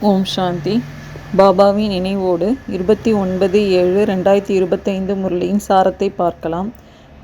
ஓம் சாந்தி. பாபாவின் நினைவோடு இருபத்தி ஒன்பது ஏழு ரெண்டாயிரத்தி இருபத்தைந்து முரளியின் சாரத்தை பார்க்கலாம்.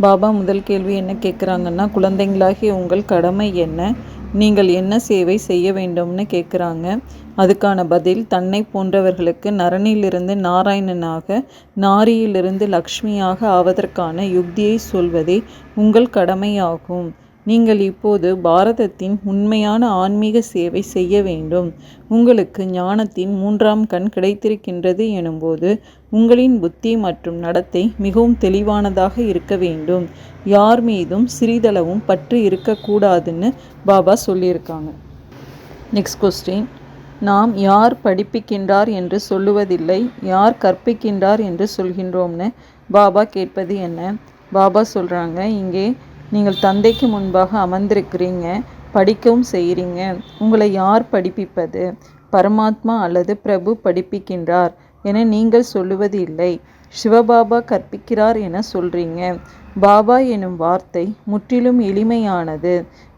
பாபா முதல் கேள்வி என்ன கேட்குறாங்கன்னா குழந்தைங்களாகிய உங்கள் கடமை என்ன? நீங்கள் என்ன சேவை செய்ய வேண்டும்னு கேட்குறாங்க அதுக்கான பதில் தன்னை போன்றவர்களுக்கு நரனிலிருந்து நாராயணனாக நாரியிலிருந்து லக்ஷ்மியாக ஆவதற்கான யுக்தியை சொல்வதே உங்கள் கடமையாகும். நீங்கள் இப்போது பாரதத்தின் உண்மையான ஆன்மீக சேவை செய்ய வேண்டும். உங்களுக்கு ஞானத்தின் மூன்றாம் கண் கிடைத்திருக்கின்றது எனும்போது உங்களின் புத்தி மற்றும் நடத்தை மிகவும் தெளிவானதாக இருக்க வேண்டும். யார் மீதும் சிறிதளவும் பற்று இருக்கக்கூடாதுன்னு பாபா சொல்லியிருக்காங்க. நெக்ஸ்ட் கொஸ்டின் நாம் யார் படிப்பிக்கின்றார் என்று சொல்லுவதில்லை யார் கற்பிக்கின்றார் என்று சொல்கின்றோம்னு பாபா கேட்பது என்ன? பாபா சொல்கிறாங்க இங்கே நீங்கள் தந்தைக்கு முன்பாக அமர்ந்திருக்கிறீங்க படிக்கவும் செய்கிறீங்க. உங்களை யார் படிப்பிப்பது? பரமாத்மா அல்லது பிரபு படிப்பிக்கின்றார் என நீங்கள் சொல்லுவது இல்லை. சிவபாபா கற்பிக்கிறார் என சொல்றீங்க. பாபா எனும் வார்த்தை முற்றிலும் எளிமையானது.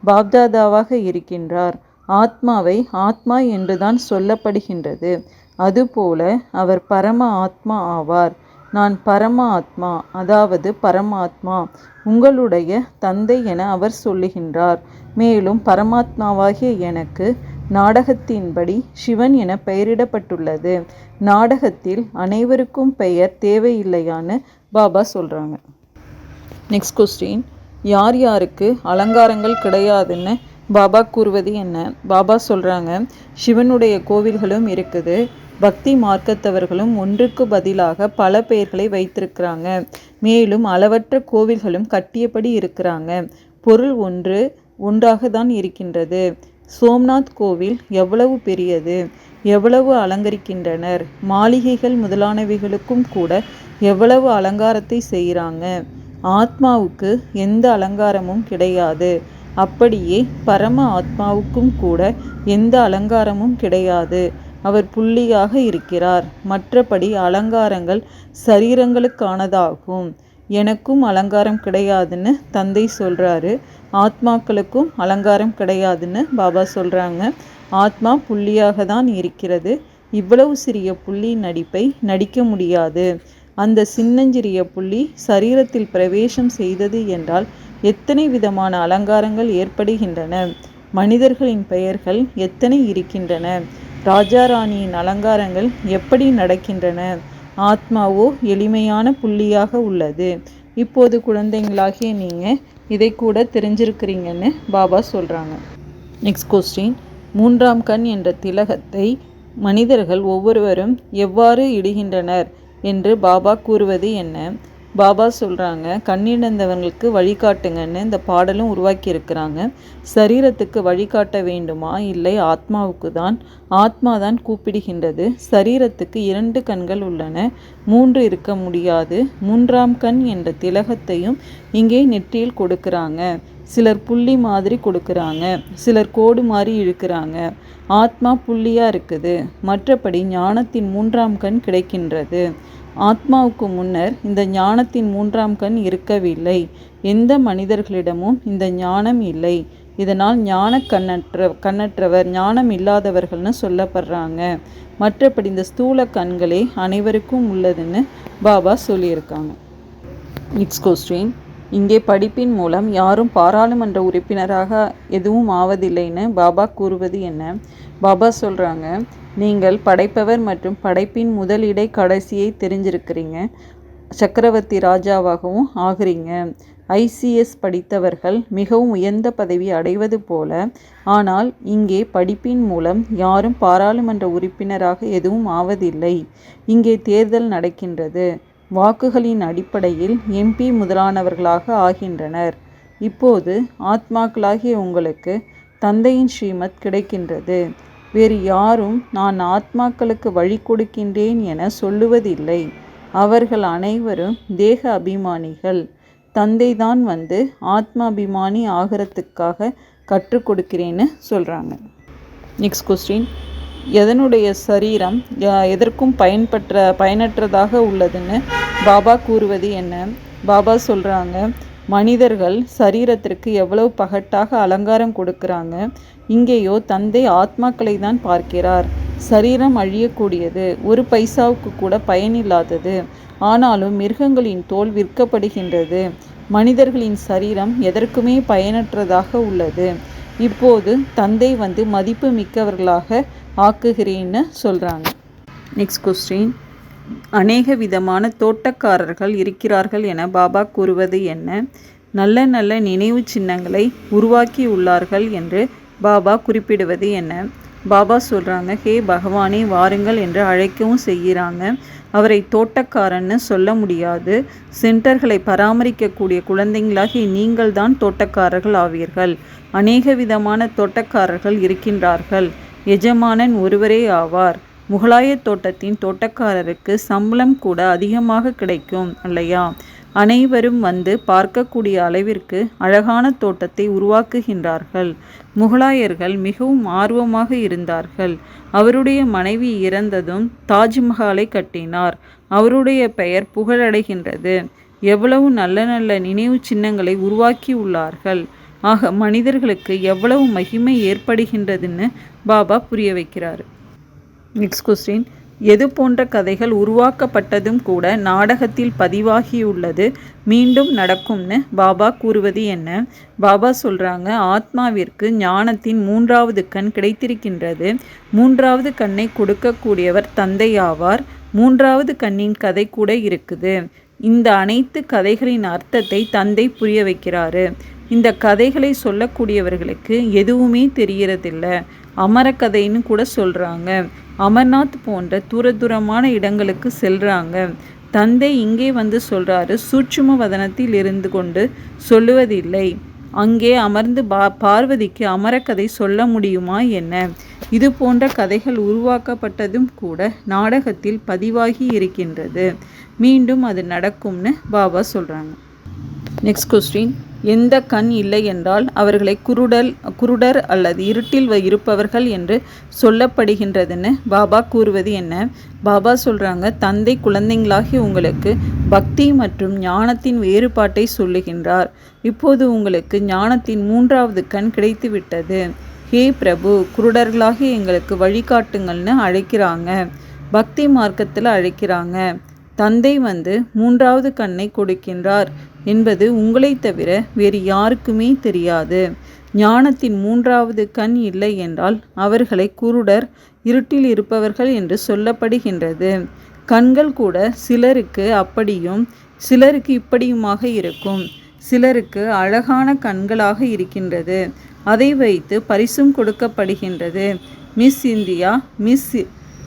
பாப்தாதாவாக இருக்கின்றார். ஆத்மாவை ஆத்மா என்றுதான் சொல்லப்படுகின்றது. அதுபோல அவர் பரம ஆத்மா ஆவார். நான் பரம ஆத்மா அதாவது பரமாத்மா. உங்களுடைய தந்தை என அவர் சொல்லுகின்றார். மேலும் பரமாத்மாவாகிய எனக்கு நாடகத்தின்படி சிவன் என பெயரிடப்பட்டுள்ளது. நாடகத்தில் அனைவருக்கும் பெயர் தேவையில்லையான்னு பாபா சொல்கிறாங்க நெக்ஸ்ட் கொஸ்டின் யார் யாருக்கு அலங்காரங்கள் கிடையாதுன்னு பாபா கூறுவது என்ன? பாபா சொல்கிறாங்க சிவனுடைய கோவில்களும் இருக்குது. பக்தி மார்க்கத்தவர்களும் ஒன்றுக்கு பதிலாக பல பெயர்களை வைத்திருக்கிறாங்க. மேலும் அளவற்ற கோவில்களும் கட்டியபடி இருக்கிறாங்க. பொருள் ஒன்று ஒன்றாக தான் இருக்கின்றது. சோம்நாத் கோவில் எவ்வளவு பெரியது? எவ்வளவு அலங்கரிக்கின்றனர்? மாளிகைகள் முதலானவைகளுக்கும் கூட எவ்வளவு அலங்காரத்தை செய்கிறாங்க? ஆத்மாவுக்கு எந்த அலங்காரமும் கிடையாது. அப்படியே பரம ஆத்மாவுக்கும் கூட எந்த அலங்காரமும் கிடையாது. அவர் புள்ளியாக இருக்கிறார். மற்றபடி அலங்காரங்கள் சரீரங்களுக்கானதாகும். எனக்கும் அலங்காரம் கிடையாதுன்னு தந்தை சொல்கிறாரு ஆத்மாக்களுக்கும் அலங்காரம் கிடையாதுன்னு பாபா சொல்கிறாங்க ஆத்மா புள்ளியாக தான் இருக்கிறது. இவ்வளவு சிறிய புள்ளி நடிப்பை நடிக்க முடியாது. அந்த சின்னஞ்சிறிய புள்ளி சரீரத்தில் பிரவேசம் செய்தது என்றால் எத்தனை விதமான அலங்காரங்கள் ஏற்படுகின்றன? மனிதர்களின் பெயர்கள் எத்தனை இருக்கின்றன? ராஜாராணியின் அலங்காரங்கள் எப்படி நடக்கின்றன? ஆத்மாவோ எளிமையான புள்ளியாக உள்ளது. இப்போது குழந்தைங்களாகிய நீங்கள் இதை கூட தெரிஞ்சிருக்கிறீங்கன்னு பாபா சொல்கிறாங்க நெக்ஸ்ட் கொஸ்டின் மூன்றாம் கண் என்ற திலகத்தை மனிதர்கள் ஒவ்வொருவரும் எவ்வாறு இடுகின்றனர்? என்று பாபா கூறுவது என்ன? பாபா சொல்கிறாங்க கண்ணிழந்தவர்களுக்கு வழிகாட்டுங்கன்னு இந்த பாடலும் உருவாக்கியிருக்கிறாங்க. சரீரத்துக்கு வழிகாட்ட வேண்டுமா? இல்லை ஆத்மாவுக்கு தான் ஆத்மா தான் கூப்பிடுகின்றது. சரீரத்துக்கு இரண்டு கண்கள் உள்ளன. மூன்று இருக்க முடியாது. மூன்றாம் கண் என்ற திலகத்தையும் இங்கே நெற்றியில் கொடுக்குறாங்க. சிலர் புள்ளி மாதிரி கொடுக்குறாங்க. சிலர் கோடு மாதிரி இழுக்கிறாங்க. ஆத்மா புள்ளியாக இருக்குது. மற்றபடி ஞானத்தின் மூன்றாம் கண் கிடைக்கின்றது. ஆத்மாவுக்கு முன்னர் இந்த ஞானத்தின் மூன்றாம் கண் இருக்கவில்லை. எந்த மனிதர்களிடமும் இந்த ஞானம் இல்லை. இதனால் ஞான கண்ணற்ற கண்ணற்றவர் ஞானம் இல்லாதவர்கள்னு சொல்லப்படுறாங்க. மற்றபடி இந்த ஸ்தூல கண்களே அனைவருக்கும் உள்ளதுன்னு பாபா சொல்லியிருக்காங்க. இட்ஸ் கொஸ்டின் இங்கே படிப்பின் மூலம் யாரும் பாராளுமன்ற உறுப்பினராக எதுவும் ஆவதில்லைன்னு பாபா கூறுவது என்ன? பாபா சொல்கிறாங்க நீங்கள் படைப்பவர் மற்றும் படைப்பின் முதலிடை கடைசியை தெரிஞ்சிருக்கிறீங்க. சக்கரவர்த்தி ராஜாவாகவும் ஆகிறீங்க. ஐசிஎஸ் படித்தவர்கள் மிகவும் உயர்ந்த பதவி அடைவது போல. ஆனால் இங்கே படிப்பின் மூலம் யாரும் பாராளுமன்ற உறுப்பினராக எதுவும் ஆவதில்லை. இங்கே தேர்தல் நடக்கின்றது. வாக்குகளின் அடிப்படையில் எம்பி முதலானவர்களாக ஆகின்றனர். இப்போது ஆத்மாக்களாகிய உங்களுக்கு தந்தையின் ஸ்ரீமத் கிடைக்கின்றது. வேறு யாரும் நான் ஆத்மாக்களுக்கு வழி கொடுக்கின்றேன் என சொல்லுவதில்லை. அவர்கள் அனைவரும் தேக அபிமானிகள். தந்தை தான் வந்து ஆத்மாபிமானி ஆகிறதுக்காக கற்றுக் கொடுக்கிறேன்னு சொல்கிறாங்க நெக்ஸ்ட் கொஸ்டின் எதனுடைய சரீரம் எதற்கும் பயன்பற்ற பயனற்றதாக உள்ளதுன்னு பாபா கூறுவது என்ன? பாபா சொல்கிறாங்க மனிதர்கள் சரீரத்திற்கு எவ்வளவு பகட்டாக அலங்காரம் கொடுக்குறாங்க இங்கேயோ தந்தை ஆத்மாக்களை தான் பார்க்கிறார். சரீரம் அழியக்கூடியது ஒரு பைசாவுக்கு கூட பயனில்லாதது. ஆனாலும் மிருகங்களின் தோல் விற்கப்படுகின்றது. மனிதர்களின் சரீரம் எதற்குமே பயனற்றதாக உள்ளது. இப்போது தந்தை வந்து மதிப்பு மிக்கவர்களாக ஆக்குகிறேன்னு சொல்கிறாங்க நெக்ஸ்ட் கொஸ்டின் அநேக விதமான தோட்டக்காரர்கள் இருக்கிறார்கள் என பாபா கூறுவது என்ன? நல்ல நல்ல நினைவு சின்னங்களை உருவாக்கி உள்ளார்கள் என்று பாபா குறிப்பிடுவது என்ன? பாபா சொல்கிறாங்க ஹே பகவானே வாருங்கள் என்று அழைக்கவும் செய்கிறாங்க. அவரை தோட்டக்காரன்னு சொல்ல முடியாது. சென்டர்களை பராமரிக்கக்கூடிய குழந்தைங்களாகி நீங்கள் தான் தோட்டக்காரர்கள் ஆவீர்கள். அநேக விதமான தோட்டக்காரர்கள் இருக்கின்றார்கள். எஜமானன் ஒருவரே ஆவார். முகலாய தோட்டத்தின் தோட்டக்காரருக்கு சம்பளம் கூட அதிகமாக கிடைக்கும் இல்லையா அனைவரும் வந்து பார்க்கக்கூடிய அளவிற்கு அழகான தோட்டத்தை உருவாக்குகின்றார்கள். முகலாயர்கள் மிகவும் ஆர்வமாக இருந்தார்கள். அவருடைய மனைவி இறந்ததும் தாஜ்மஹாலை கட்டினார். அவருடைய பெயர் புகழடைகின்றது. எவ்வளவு நல்ல நல்ல நினைவு சின்னங்களை உருவாக்கி உள்ளார்கள். ஆக மனிதர்களுக்கு எவ்வளவு மகிமை ஏற்படுகின்றதுன்னு பாபா புரிய வைக்கிறார். நெக்ஸ்ட் கொஸ்டின் எது போன்ற கதைகள் உருவாக்கப்பட்டதும் கூட நாடகத்தில் பதிவாகியுள்ளது மீண்டும் நடக்கும்னு பாபா கூறுவது என்ன? பாபா சொல்கிறாங்க ஆத்மாவிற்கு ஞானத்தின் மூன்றாவது கண் கிடைத்திருக்கின்றது. மூன்றாவது கண்ணை கொடுக்கக்கூடியவர் தந்தை ஆவார் மூன்றாவது கண்ணின் கதை கூட இருக்குது. இந்த அனைத்து கதைகளின் அர்த்தத்தை தந்தை புரிய வைக்கிறாரு. இந்த கதைகளை சொல்லக்கூடியவர்களுக்கு எதுவுமே தெரியறதில்ல அமரக்கதைன்னு கூட சொல்கிறாங்க அமர்நாத் போன்ற தூர தூரமான இடங்களுக்கு செல்கிறாங்க தந்தை இங்கே வந்து சொல்கிறாரு சூட்சும வதனத்தில் இருந்து கொண்டு சொல்லுவதில்லை. அங்கே அமர்ந்து பா பார்வதிக்கு அமரக்கதை சொல்ல முடியுமா என்ன? இது போன்ற கதைகள் உருவாக்கப்பட்டதும் கூட நாடகத்தில் பதிவாகி இருக்கின்றது. மீண்டும் அது நடக்கும்னு பாபா சொல்கிறாங்க நெக்ஸ்ட் கொஸ்டின் எந்த கண் இல்லை என்றால் அவர்களை குருடல் குருடர் அல்லது இருட்டில் இருப்பவர்கள் என்று சொல்லப்படுகின்றதுன்னு பாபா கூறுவது என்ன? பாபா சொல்கிறாங்க தந்தை குழந்தைங்களாகி உங்களுக்கு பக்தி மற்றும் ஞானத்தின் வேறுபாட்டை சொல்லுகின்றார். இப்போது உங்களுக்கு ஞானத்தின் மூன்றாவது கண் கிடைத்து விட்டது ஹே பிரபு குருடர்களாகி எங்களுக்கு வழிகாட்டுங்கள்னு அழைக்கிறாங்க. பக்தி மார்க்கத்தில் அழைக்கிறாங்க. தந்தை வந்து மூன்றாவது கண்ணை கொடுக்கின்றார். என்பது உங்களை தவிர வேறு யாருக்குமே தெரியாது. ஞானத்தின் மூன்றாவது கண் இல்லை என்றால் அவர்களை குருடர் இருட்டில் இருப்பவர்கள் என்று சொல்லப்படுகின்றது. கண்கள் கூட சிலருக்கு அப்படியும் சிலருக்கு இப்படியுமாக இருக்கும். சிலருக்கு அழகான கண்களாக இருக்கின்றது. அதை வைத்து பரிசும் கொடுக்கப்படுகின்றது. மிஸ் இந்தியா மிஸ்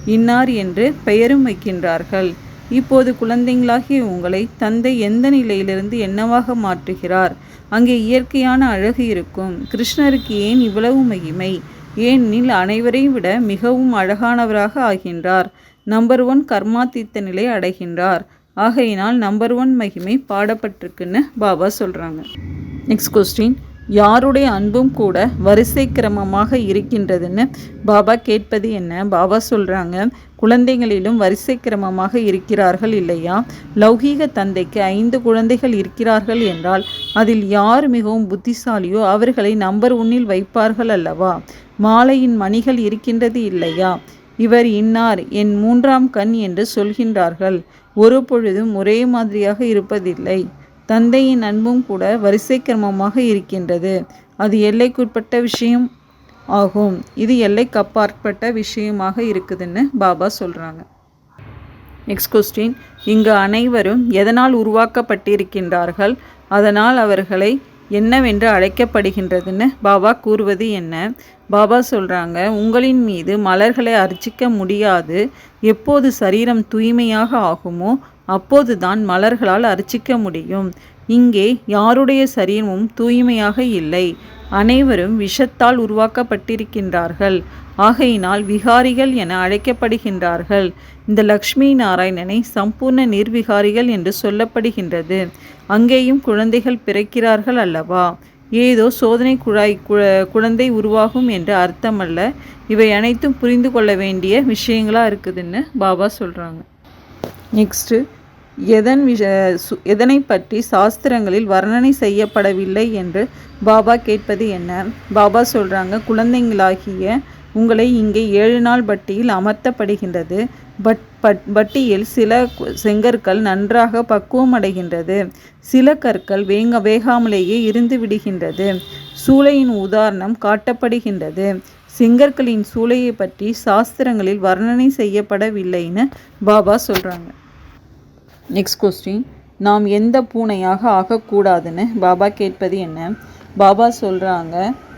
இன்னார் என்று பெயரும் வைக்கின்றார்கள். இப்போது குழந்தைங்களாகிய உங்களை தந்தை எந்த நிலையிலிருந்து என்னவாக மாற்றுகிறார்? அங்கே இயற்கையான அழகு இருக்கும். கிருஷ்ணருக்கு ஏன் இவ்வளவு மகிமை? ஏனெனில் அனைவரையும் விட மிகவும் அழகானவராக ஆகின்றார். நம்பர் ஒன் கர்மாத்தீத்த நிலை அடைகின்றார். ஆகையினால் நம்பர் ஒன் மகிமை பாடப்பட்டிருக்குன்னு பாபா சொல்கிறாங்க நெக்ஸ்ட் கொஸ்டின் யாருடைய அன்பும் கூட வரிசை கிரமமாக இருக்கின்றதுன்னு பாபா கேட்பது என்ன? பாபா சொல்கிறாங்க குழந்தைகளிலும் வரிசை கிரமமாக இருக்கிறார்கள் இல்லையா? லௌகீக தந்தைக்கு ஐந்து குழந்தைகள் இருக்கிறார்கள் என்றால் அதில் யார் மிகவும் புத்திசாலியோ அவர்களை நம்பர் ஒன்னில் வைப்பார்கள் அல்லவா? மாலையின் மணிகள் இருக்கின்றது இல்லையா? இவர் இன்னார் என் மூன்றாம் கண் என்று சொல்கின்றார்கள். ஒரு பொழுதும் ஒரே மாதிரியாக இருப்பதில்லை. தந்தையின் அன்பும் கூட வரிசை கிரமமாக இருக்கின்றது. அது எல்லைக்குட்பட்ட விஷயம் ஆகும். இது எல்லைக்கு அப்பாற்பட்ட விஷயமாக இருக்குதுன்னு பாபா சொல்கிறாங்க நெக்ஸ்ட் கொஸ்டின் இங்கு அனைவரும் எதனால் உருவாக்கப்பட்டிருக்கின்றார்கள்? அதனால் அவர்களை என்னவென்று அழைக்கப்படுகின்றதுன்னு பாபா கூறுவது என்ன? பாபா சொல்கிறாங்க உங்களின் மீது மலர்களை அர்ச்சிக்க முடியாது. எப்போது சரீரம் தூய்மையாக ஆகுமோ அப்போதுதான் மலர்களால் அர்ச்சிக்க முடியும். இங்கே யாருடைய சரீரமும் தூய்மையாக இல்லை. அனைவரும் விஷத்தால் உருவாக்கப்பட்டிருக்கின்றார்கள். ஆகையினால் விகாரிகள் என அழைக்கப்படுகின்றார்கள். இந்த லக்ஷ்மி நாராயணனை சம்பூர்ண நிர்விகாரிகள் என்று சொல்லப்படுகின்றது. அங்கேயும் குழந்தைகள் பிறக்கிறார்கள் அல்லவா? ஏதோ சோதனை குழாய் குழந்தை உருவாகும் என்று அர்த்தமல்ல. இவை அனைத்தும் புரிந்து கொள்ள வேண்டிய விஷயங்களாக இருக்குதுன்னு பாபா சொல்கிறாங்க நெக்ஸ்ட்டு எதன் விஷ எதனை பற்றி சாஸ்திரங்களில் வர்ணனை செய்யப்படவில்லை என்று பாபா கேட்பது என்ன? பாபா சொல்கிறாங்க குழந்தைங்களாகிய உங்களை இங்கே ஏழு நாள் பட்டியில் அமர்த்தப்படுகின்றது. பட் பட் பட்டியில் சில செங்கற்கள் நன்றாக பக்குவம் அடைகின்றது. சில கற்கள் வேங்க வேகாமலேயே இருந்து விடுகின்றது. சூளையின் உதாரணம் காட்டப்படுகின்றது. செங்கற்களின் சூளையை பற்றி சாஸ்திரங்களில் வர்ணனை செய்யப்படவில்லைன்னு பாபா சொல்கிறாங்க நெக்ஸ்ட் கொஸ்டின் நாம் எந்த பூனையாக ஆகக்கூடாதுன்னு பாபா கேட்பது என்ன? பாபா சொல்கிறாங்க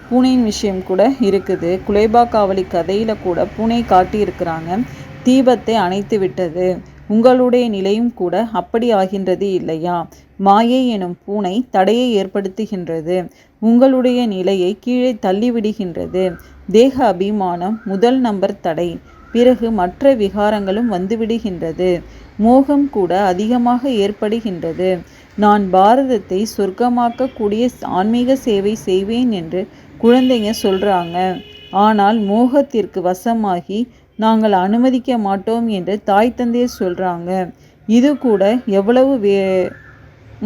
பூனையின் விஷயம் கூட இருக்குது. குலேபா காவலி கதையில் கூட பூனை காட்டியிருக்கிறாங்க. தீபத்தை அணைத்து விட்டது. உங்களுடைய நிலையும் கூட அப்படி ஆகின்றது இல்லையா? மாயை எனும் பூனை தடையை ஏற்படுத்துகின்றது. உங்களுடைய நிலையை கீழே தள்ளிவிடுகின்றது. தேக அபிமானம் முதல் நம்பர் தடை. பிறகு மற்ற விகாரங்களும் வந்துவிடுகின்றது. மோகம் கூட அதிகமாக ஏற்படுகின்றது. நான் பாரதத்தை சொர்க்கமாக்கக்கூடிய ஆன்மீக சேவை செய்வேன் என்று குழந்தைங்க சொல்கிறாங்க ஆனால் மோகத்திற்கு வசமாகி நாங்கள் அனுமதிக்க மாட்டோம் என்று தாய் தந்தையர் சொல்கிறாங்க இது கூட எவ்வளவு வே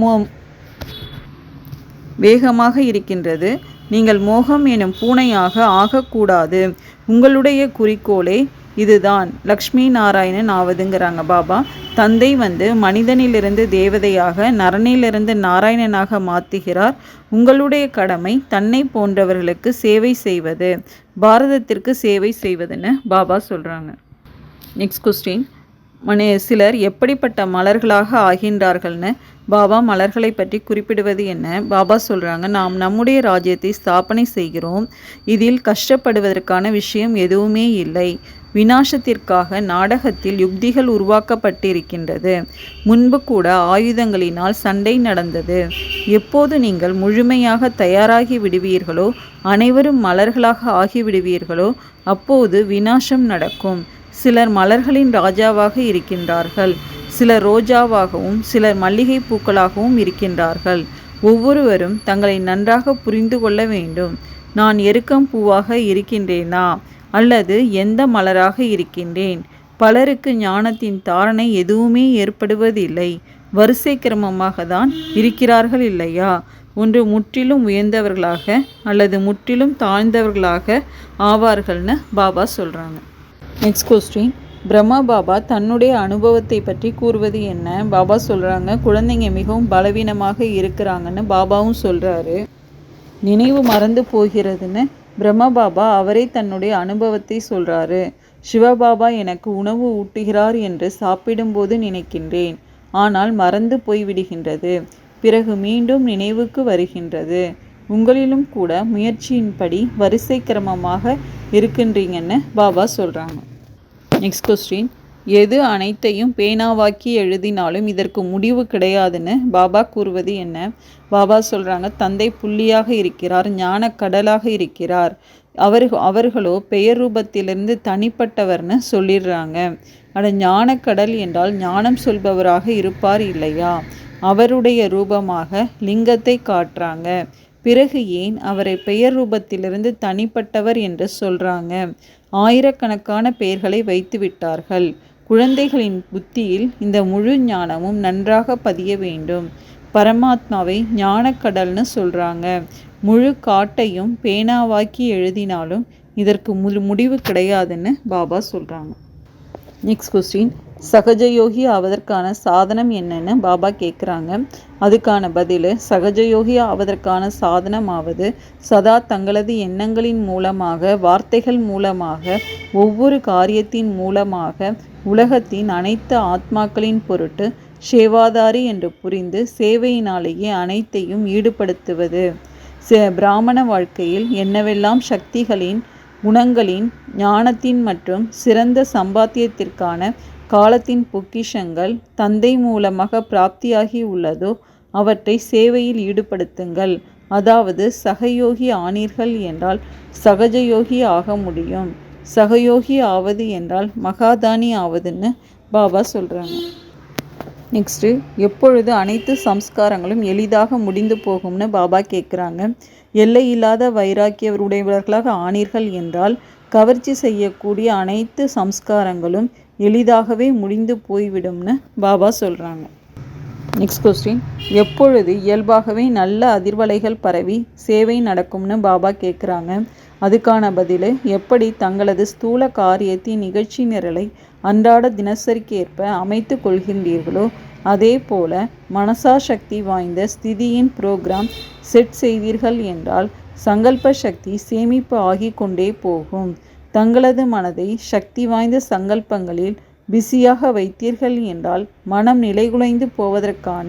மோ வேகமாக இருக்கின்றது. நீங்கள் மோகம் எனும் பூனையாக ஆகக்கூடாது. உங்களுடைய குறிக்கோளை இதுதான். லக்ஷ்மி நாராயணன் ஆவதுங்கிறாங்க பாபா. தந்தை வந்து மனிதனிலிருந்து தேவதையாக நரனிலிருந்து நாராயணனாக மாற்றுகிறார் உங்களுடைய கடமை தன்னை போன்றவர்களுக்கு சேவை செய்வது. பாரதத்திற்கு சேவை செய்வதுன்னு பாபா சொல்கிறாங்க நெக்ஸ்ட் கொஸ்டின் மனே சிலர் எப்படிப்பட்ட மலர்களாக ஆகின்றார்கள்னு பாபா மலர்களை பற்றி குறிப்பிடுவது என்ன? பாபா சொல்கிறாங்க நாம் நம்முடைய ராஜ்யத்தை ஸ்தாபனை செய்கிறோம். இதில் கஷ்டப்படுவதற்கான விஷயம் எதுவுமே இல்லை. வினாசத்திற்காக நாடகத்தில் யுக்திகள் உருவாக்கப்பட்டிருக்கின்றது. முன்பு கூட ஆயுதங்களினால் சண்டை நடந்தது. எப்போது நீங்கள் முழுமையாக தயாராகி விடுவீர்களோ அனைவரும் மலர்களாக ஆகிவிடுவீர்களோ அப்போது வினாசம் நடக்கும். சிலர் மலர்களின் ராஜாவாக இருக்கின்றார்கள். சிலர் ரோஜாவாகவும் சிலர் மல்லிகை பூக்களாகவும் இருக்கின்றார்கள். ஒவ்வொருவரும் தங்களை நன்றாக புரிந்து கொள்ள வேண்டும். நான் எருக்கம் பூவாக இருக்கின்றேனா? அல்லது எந்த மலராக இருக்கின்றேன்? பலருக்கு ஞானத்தின் தாரணை எதுவுமே ஏற்படுவதில்லை. வரிசை கிரமமாக தான் இருக்கிறார்கள் இல்லையா? ஒன்று முற்றிலும் உயர்ந்தவர்களாக அல்லது முற்றிலும் தாழ்ந்தவர்களாக ஆவார்கள்னு பாபா சொல்கிறாங்க நெக்ஸ்ட் கொஸ்டின் பிரம்மா பாபா தன்னுடைய அனுபவத்தை பற்றி கூறுவது என்ன? பாபா சொல்கிறாங்க குழந்தைங்க மிகவும் பலவீனமாக இருக்கிறாங்கன்னு பாபாவும் சொல்கிறாரு நினைவு மறந்து போகிறதுன்னு பிரம்ம பாபா அவரே தன்னுடைய அனுபவத்தை சொல்கிறாரு சிவபாபா எனக்கு உணவு ஊட்டுகிறார் என்று சாப்பிடும்போது நினைக்கின்றேன். ஆனால் மறந்து போய்விடுகின்றது. பிறகு மீண்டும் நினைவுக்கு வருகின்றது. உங்களிலும் கூட முயற்சியின்படி வரிசை கிரமமாக இருக்கின்றீங்கன்னு பாபா சொல்கிறாங்க நெக்ஸ்ட் கொஸ்டின் எது அனைத்தையும் பேனாவாக்கி எழுதினாலும் இதற்கு முடிவு கிடையாதுன்னு பாபா கூறுவது என்ன? பாபா சொல்கிறாங்க தந்தை புள்ளியாக இருக்கிறார் ஞான கடலாக இருக்கிறார். அவர் அவர்களோ பெயர் ரூபத்திலிருந்து தனிப்பட்டவர்னு சொல்லிடுறாங்க. ஆனால் ஞானக்கடல் என்றால் ஞானம் சொல்பவராக இருப்பார் இல்லையா? அவருடைய ரூபமாக லிங்கத்தை காட்டுறாங்க. பிறகு ஏன் அவரை பெயர் ரூபத்திலிருந்து தனிப்பட்டவர் என்று சொல்கிறாங்க ஆயிரக்கணக்கான பெயர்களை வைத்து விட்டார்கள். குழந்தைகளின் புத்தியில் இந்த முழு ஞானமும் நன்றாக பதிய வேண்டும். பரமாத்மாவை ஞானக்கடல்னு சொல்கிறாங்க முழு காட்டையும் பேனாவாக்கி எழுதினாலும் இதற்கு முழு முடிவு கிடையாதுன்னு பாபா சொல்கிறாங்க நெக்ஸ்ட் கொஸ்டின் சகஜயோகி ஆவதற்கான சாதனம் என்னன்னு பாபா கேட்குறாங்க அதுக்கான பதில் சகஜயோகி ஆவதற்கான சாதனமாவது சதா தங்களது எண்ணங்களின் மூலமாக வார்த்தைகள் மூலமாக ஒவ்வொரு காரியத்தின் மூலமாக உலகத்தின் அனைத்து ஆத்மாக்களின் பொருட்டு சேவாதாரி என்று புரிந்து சேவையினாலேயே அனைத்தையும் ஈடுபடுத்துவது. பிராமண வாழ்க்கையில் என்னவெல்லாம் சக்திகளின் குணங்களின் ஞானத்தின் மற்றும் சிறந்த சம்பாத்தியத்திற்கான காலத்தின் பொக்கிஷங்கள் தந்தை மூலமாக பிராப்தியாகி உள்ளதோ அவற்றை சேவையில் ஈடுபடுத்துங்கள். அதாவது சகயோகி ஆனீர்கள் என்றால் சகஜயோகி ஆக முடியும். சகயோகி ஆவது என்றால் மகாதானி ஆவதுன்னு பாபா சொல்கிறாங்க நெக்ஸ்ட்டு எப்பொழுது அனைத்து சம்ஸ்காரங்களும் எளிதாக முடிந்து போகும்னு பாபா கேட்குறாங்க எல்லை இல்லாத வைராக்கியவருடையவர்களாக ஆனீர்கள் என்றால் கவர்ச்சி செய்யக்கூடிய அனைத்து சம்ஸ்காரங்களும் எளிதாகவே முடிந்து போய்விடும்னு பாபா சொல்கிறாங்க நெக்ஸ்ட் கொஸ்டின் எப்பொழுது இயல்பாகவே நல்ல அதிர்வலைகள் பரவி சேவை நடக்கும்னு பாபா கேட்குறாங்க அதுக்கான பதில் எப்படி தங்களது ஸ்தூல காரியத்தின் நிகழ்ச்சி நிரலை அன்றாட தினசரிக்கு ஏற்ப அமைத்து கொள்கின்றீர்களோ அதே போல மனசா சக்தி வாய்ந்த ஸ்திதியின் புரோகிராம் செட் செய்தீர்கள் என்றால் சங்கல்ப சக்தி சேமிப்பு ஆகி கொண்டே போகும். தங்களது மனதை சக்தி வாய்ந்த சங்கல்பங்களில் பிஸியாக வைத்தீர்கள் என்றால் மனம் நிலைகுலைந்து போவதற்கான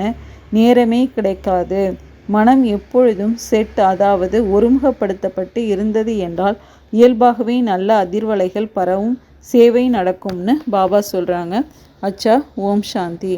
நேரமே கிடைக்காது. மனம் எப்பொழுதும் செட் அதாவது ஒருமுகப்படுத்தப்பட்டு இருந்தது என்றால் இயல்பாகவே நல்ல அதிர்வலைகள் பரவும் சேவை நடக்கும்னு பாபா சொல்கிறாங்க அச்சா ஓம் சாந்தி.